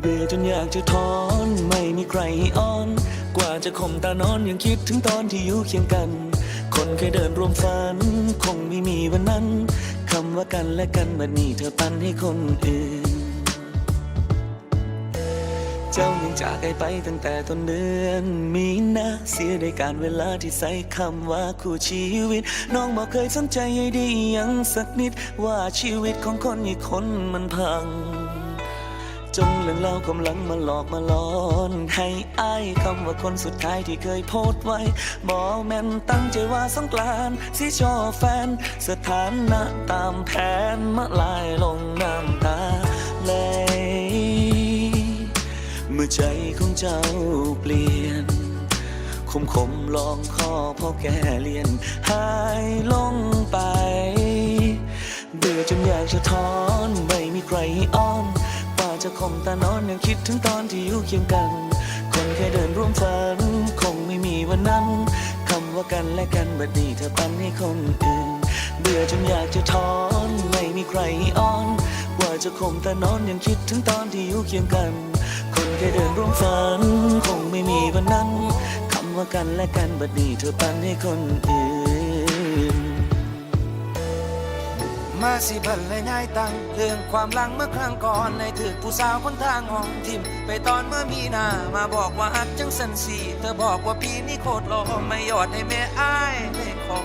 เบื่อจนอยากจะถอน ไม่มีใครให้อ้อน กว่าจะข่มตานอนยังคิดถึงตอนที่อยู่เคียงกัน คนเคยเดินร่วมฝัน คงไม่มีวันนั้น คำว่ากันและกันบัดนี้เธอปันให้คนอื่น เจ้ายังจากไกลไปตั้งแต่ต้นเดือน มีนาเสียในการเวลาที่ใส่คำว่าคู่ชีวิต น้องบอกเคยสนใจให้ดียังสักนิด ว่าชีวิตของคนอีกคนมันพัง จนเรื่องเล่ากำลังมาหลอกมาหลอน ให้อายคำว่าคนสุดท้ายที่เคยโพสต์ไว้ บอกแม่นตั้งใจว่าสงกรานสิชอบแฟน สถานะตามแผนมาลายลงน้ำตาไหลเมื่อใจของเจ้าเปลี่ยน คมคมลองข้อพ่อแก่เลียน หายลงไป เบื่อจนอยากจะถอน ไม่มีใครอ้อม จะข่มตานอนยังคิดถึงตอนที่อยู่เคียงกัน คนเคยเดินร่วมฝัน คงไม่มีวันนั้นคำว่ากันและกันบัดนี้เธอปันให้คนอื่น เบื่อจนอยากจะถอนไม่มีใครอ้อน ว่าจะข่มตานอนยังคิดถึงตอนที่อยู่เคียงกัน คนเคยเดินร่วมฝัน คงไม่มีวันนั้นคำว่ากันและกันบัดนี้เธอปันให้คนอื่น สิบันเลยง่ายตังเรื่องความหลังเมื่อครั้งก่อนในถือผู้สาวคนทางห้องทิม ไปตอนเมื่อมีนามาบอกว่าอักจังสันสีเธอบอกว่าปีนี้โคตรหล่อไม่ยอดให้แม่อ้ายไม่ขอ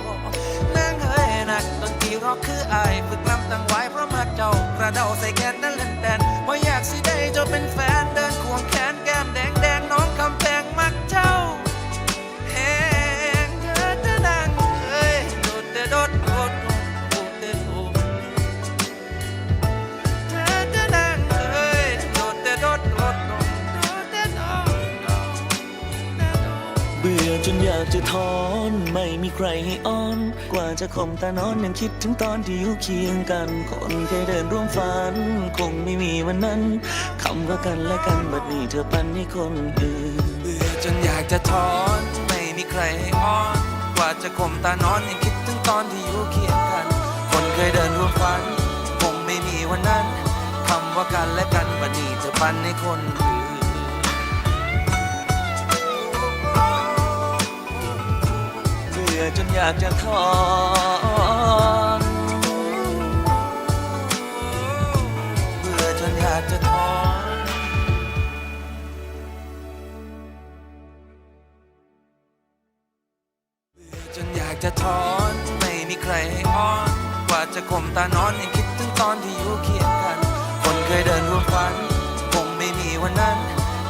นางเฮ้ยนักดนตรีร็อกคืออายฝึกลำตั้งไว้เพราะมาเจ้ากระเดาใส่แกนนั่นเล่นแดนว่าอยากสิได้เจ้าเป็นแฟน เบื่อจนอยากจะถอน ไม่มีใครให้อ้อน กว่าจะข่มตานอนยังคิดถึงตอนที่อยู่เคียงกัน คนเคยเดินร่วมฝัน คงไม่มีวันนั้นคำว่ากันและกันบัดนี้เธอปันให้คนอื่น เบื่อจนอยากจะถอน ไม่มีใครให้อ้อน กว่าจะข่มตานอนยังคิดถึงตอนที่อยู่เคียงกัน คนเคยเดินร่วมฝัน คงไม่มีวันนั้นคำว่ากันและกันบัดนี้เธอปันให้คนอื่น อยากจะถอนเบื่อจนอยากจะถอนเบื่อจนอยากจะถอนไม่มีใครให้อ้อนกว่าจะข่มตานอนยังคิดถึงตอนที่อยู่เคียงกัน คนเคยเดินร่วมฝันคงไม่มีวันนั้น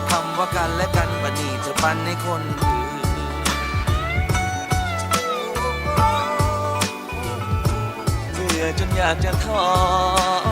คำว่ากันและกันบัดนี้เธอปันให้คนอื่น อยากจะถอ